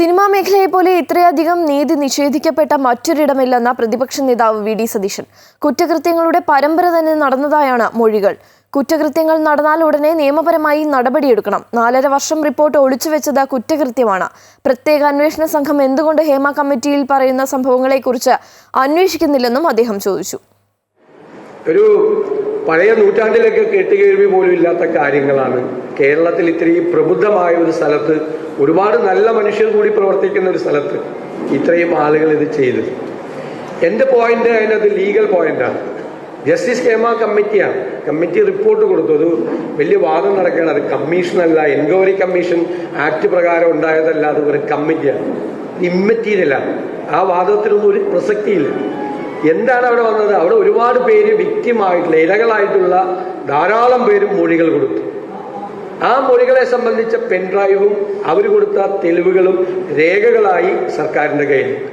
Cinema മേഖലയെ പോലെ ഇത്രയധികം നീതി നിഷേധിക്കപ്പെട്ട മറ്റൊരിടമില്ലെന്ന പ്രതിപക്ഷ നേതാവ് വി ഡി സതീശൻ. കുറ്റകൃത്യങ്ങളുടെ പരമ്പര തന്നെ നടന്നതായാണ് മൊഴികൾ. കുറ്റകൃത്യങ്ങൾ നടന്നാൽ ഉടനെ നിയമപരമായി നടപടിയെടുക്കണം. നാലര വർഷം റിപ്പോർട്ട് ഒളിച്ചുവെച്ചത് കുറ്റകൃത്യമാണ്. പ്രത്യേക അന്വേഷണ സംഘം എന്തുകൊണ്ട് ഹേമ കമ്മിറ്റിയിൽ പറയുന്ന സംഭവങ്ങളെക്കുറിച്ച് അന്വേഷിക്കുന്നില്ലെന്നും അദ്ദേഹം ചോദിച്ചു. ഒരു പഴയ നൂറ്റാണ്ടിലൊക്കെ കേട്ടുകേൾവി പോലും ഇല്ലാത്ത കാര്യങ്ങളാണ്. കേരളത്തിൽ ഇത്രയും പ്രബുദ്ധമായ ഒരു സ്ഥലത്ത് ഒരുപാട് നല്ല മനുഷ്യർ കൂടി പ്രവർത്തിക്കുന്ന ഒരു സ്ഥലത്ത് ഇത്രയും ആളുകൾ ഇത് ചെയ്തത്. എന്റെ പോയിന്റ് അതിനകത്ത് ലീഗൽ പോയിന്റാണ് ജസ്റ്റിസ് കേമ കമ്മിറ്റിയാണ് കമ്മിറ്റി റിപ്പോർട്ട് കൊടുത്തു. അത് വലിയ വാദം നടക്കുകയാണ്. അത് കമ്മീഷനല്ല എൻക്വയറി കമ്മീഷൻ ആക്ട് പ്രകാരം ഉണ്ടായതല്ല അത് ഒരു കമ്മിറ്റിയാണ് ഇമ്മറ്റീരിയലാണ് ആ വാദത്തിനൊന്നും ഒരു പ്രസക്തിയില്ല. എന്താണ് അവിടെ വന്നത്? അവിടെ ഒരുപാട് പേര് വിക്റ്റിമായിട്ടുള്ള ഇരകളായിട്ടുള്ള ധാരാളം പേരും മൊഴികൾ കൊടുത്തു. ആ മൊഴികളെ സംബന്ധിച്ച പെൻഡ്രൈവും അവർ കൊടുത്ത തെളിവുകളും രേഖകളായി സർക്കാരിന്റെ കയ്യിലുണ്ട്.